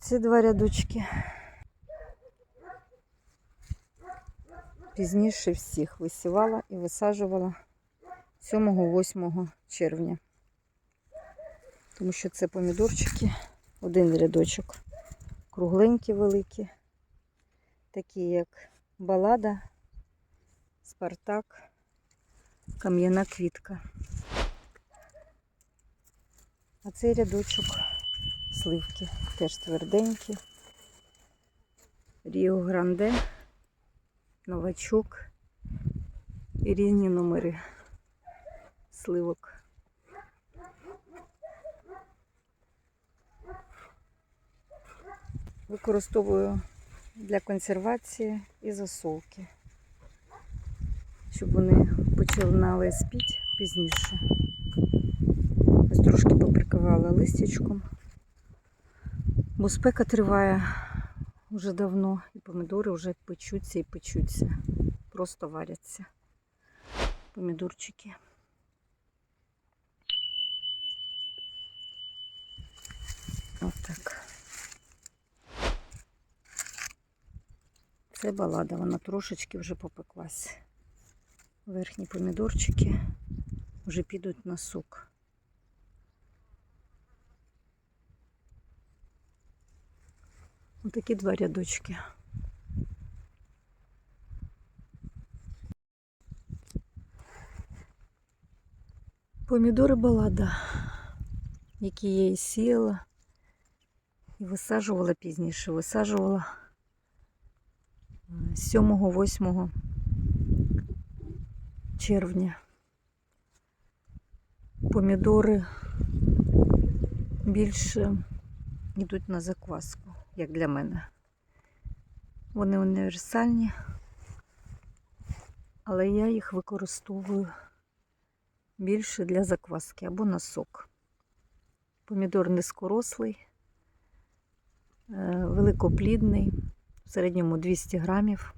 Ці два рядочки. Пізніше всіх висівала і висаджувала 7-8 червня. Тому що це помідорчики, один рядочок кругленькі великі, такі як балада, спартак, кам'яна квітка. А цей рядочок сливки теж тверденькі. Ріо Гранде, новачок і різні номери сливок. Використовую для консервації і засолки, щоб вони починали спіти пізніше. Ось трошки поприкривала листячком. Бо спека триває вже давно, і помідори вже печуться і печуться. Просто варяться. Помідорчики. Отак. Це балада, вона трошечки вже попеклась. Верхні помідорчики вже підуть на сок. Отакі два рядочки. Помідори балада, які я і сіяла, і висаджувала пізніше, висаджувала 7-8 червня. Помідори більше йдуть на закваску, як для мене. Вони універсальні, але я їх використовую більше для закваски або на сок. Помідор низькорослий, е, великоплідний, в середньому 200 грамів.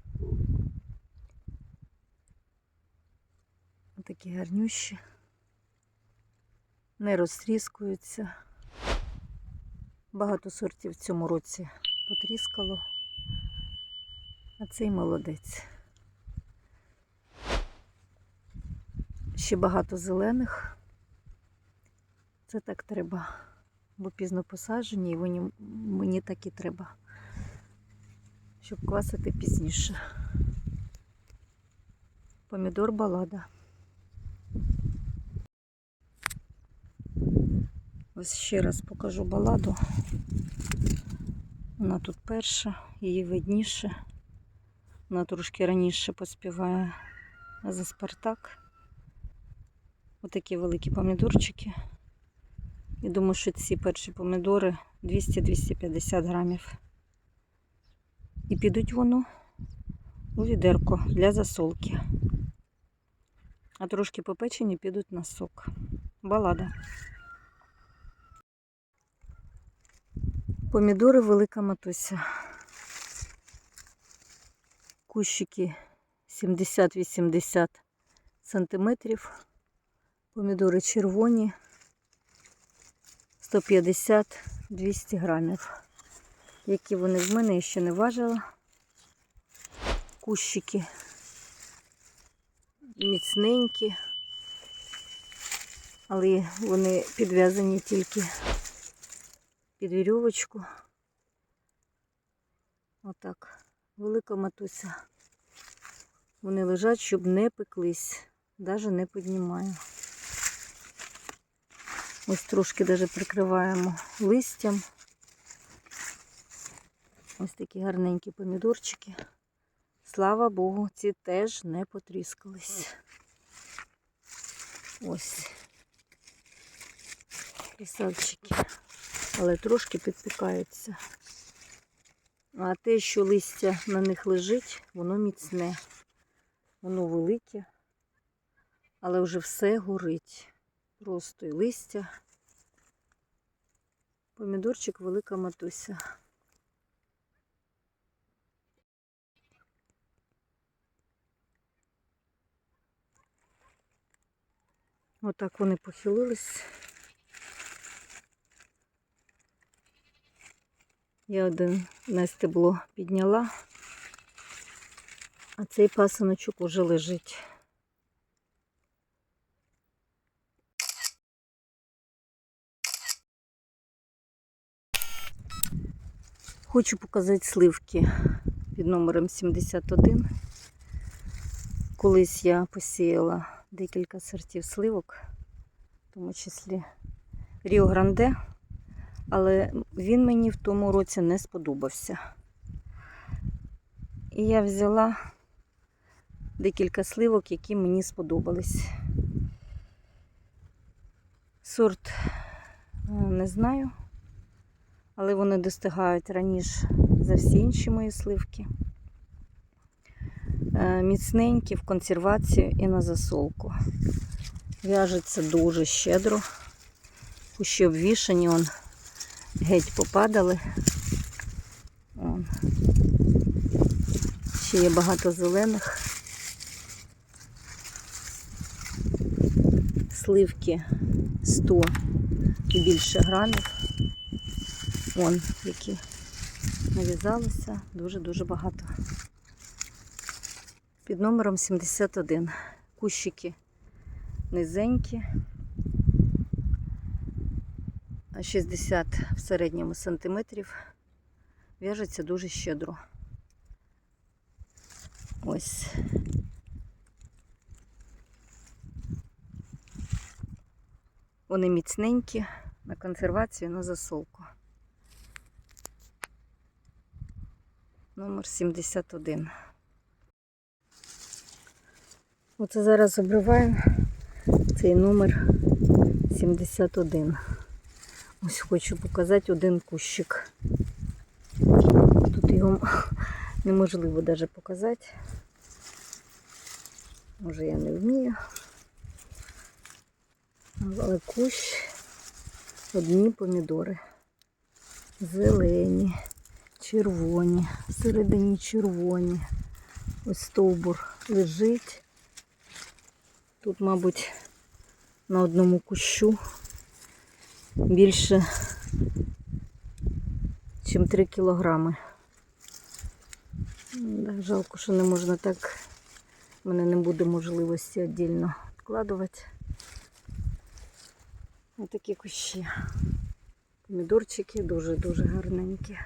Такі гарнющі, не розтріскуються. Багато сортів в цьому році потріскало, а цей молодець. Ще багато зелених. Це так треба, бо пізно посаджені, і вони, мені так і треба, щоб квасити пізніше. Помідор балада. Ось ще раз покажу баладу. Вона тут перша, її видніше. Вона трошки раніше поспіває за Спартак. Отакі великі помідорчики. Я думаю, що ці перші помідори 200-250 грамів. І підуть воно у відерко для засолки. А трошки попечені підуть на сок. Балада. Помідори велика матуся. Кущики 70-80 сантиметрів. Помідори червоні 150-200 грамів. Які вони в мене я ще не важила. Кущики міцненькі, але вони підв'язані тільки під вірьовочку. Отак. Велика матуся. Вони лежать, щоб не пеклись. Навіть не піднімаю. Ось трошки даже прикриваємо листям. Ось такі гарненькі помідорчики. Слава Богу, ці теж не потріскались. Ось. Красавчики. Але трошки підпікаються. А те, що листя на них лежить, воно міцне. Воно велике, але вже все горить. Просто і листя. Помідорчик велика матуся. Отак вони похилились. Я один на стебло підняла, а цей пасиночок уже лежить. Хочу показати сливки під номером 71. Колись я посіяла декілька сортів сливок, в тому числі Ріо Гранде, але він мені в тому році не сподобався. І я взяла декілька сливок, які мені сподобались. Сорт е, не знаю, але вони достигають раніше за всі інші мої сливки. Е, Міцненькі в консервацію і на засолку. В'яжеться дуже щедро. Кущі обвішані, он геть попадали. Он. Ще є багато зелених. Сливки 100 і більше грамів. Вон, які нав'язалися, дуже-дуже багато. Під номером 71. Кущики низенькі, 60 в середньому сантиметрів. В'яжеться дуже щедро. Ось. Вони міцненькі на консервацію, на засолку. Номер 71. Оце зараз обриваю цей номер 71. Ось хочу показати один кущик. Тут його неможливо навіть показати. Може я не вмію. Але кущ одні помідори. Зелені, червоні, всередині червоні. Ось стовбур лежить. Тут, мабуть, на одному кущу більше, ніж 3 кілограми. Жалко, що не можна так. У мене не буде можливості віддільно відкладувати. Ось такі кущі. Помідорчики дуже-дуже гарненькі.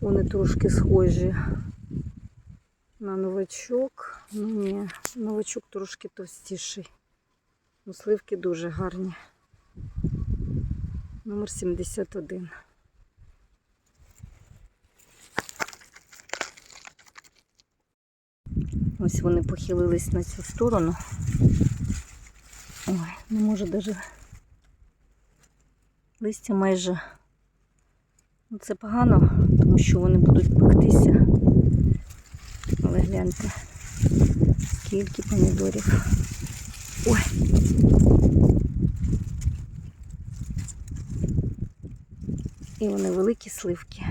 Вони трошки схожі на новачок. Ну ні, новачок трошки товстіший. Ну, сливки дуже гарні. Номер 71. Ось вони похилились на цю сторону. Ой, не можу навіть листя майже. Ну, Це погано, тому що вони будуть пектися. Але гляньте, скільки помідорів. Ой. І вони великі сливки.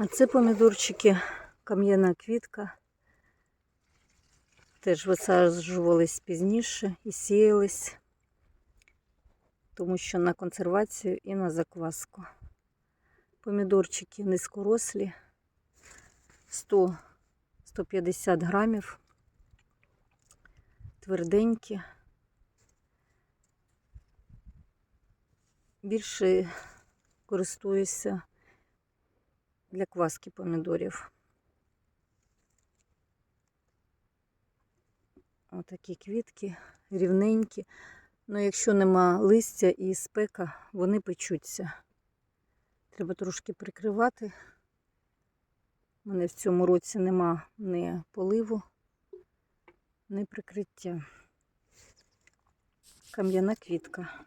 А це помідорчики кам'яна квітка. Теж висаджувались пізніше і сіялись, тому що на консервацію і на закваску. Помідорчики низькорослі, 100-150 грамів, тверденькі. Більше користуюся для кваски помідорів. Отакі квітки, рівненькі. Ну, якщо нема листя і спека, вони печуться. Треба трошки прикривати. У мене в цьому році нема ні поливу, ні прикриття. Кам'яна квітка.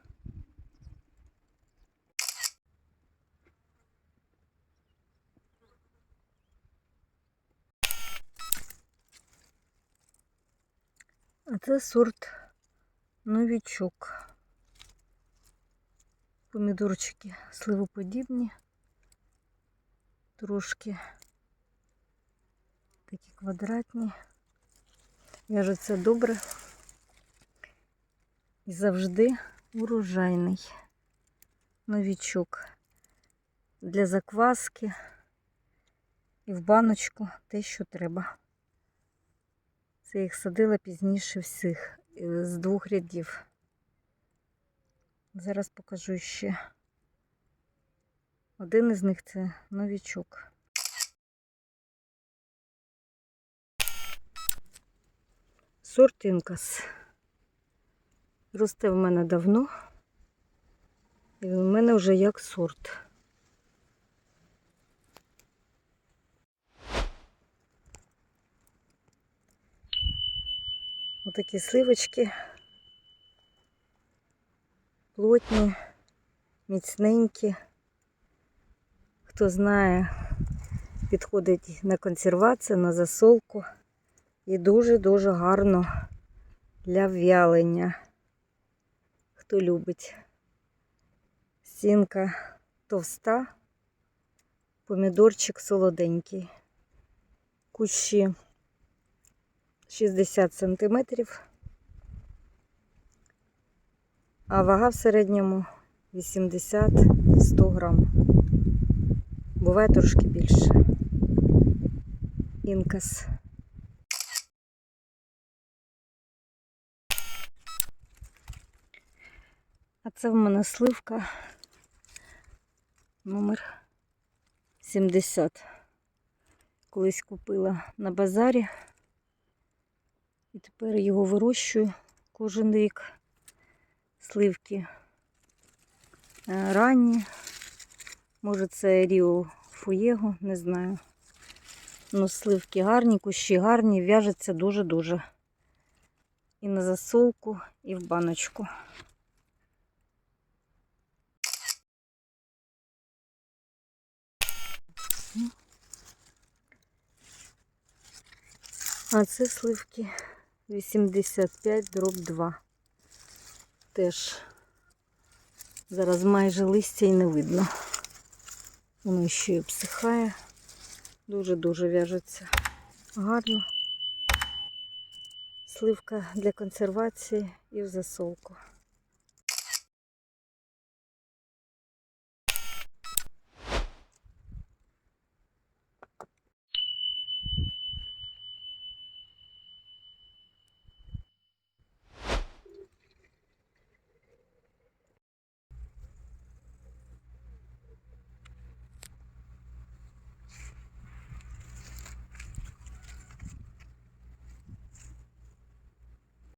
Це сорт новічок. Помідорчики сливоподібні, трошки такі квадратні. В'яжеться добре і завжди урожайний новічок для закваски і в баночку те, що треба. Це їх садила пізніше всіх е, з двох рядів. Зараз покажу ще. Один із них це новічок. Сорт інкас. Росте в мене давно. І в мене вже як сорт. Отакі сливочки. Плотні, міцненькі. Хто знає, підходить на консервацію, на засолку. І дуже-дуже гарно для в'ялення. Хто любить. Стінка товста, помідорчик солоденький. Кущі 60 сантиметрів, а вага в середньому 80-100 грам. Буває трошки більше. Інкас. А це в мене сливка номер 70. Колись купила на базарі. І тепер його вирощую кожен рік. Сливки е, ранні. Може це Ріо Фуєго, не знаю. Ну, сливки гарні, кущі гарні, в'яжеться дуже-дуже. І на засолку, і в баночку. А це сливки 85 дроб 2. Теж зараз майже листя і не видно. Воно ще й обсихає. Дуже-дуже в'яжеться гарно. Сливка для консервації і в засолку.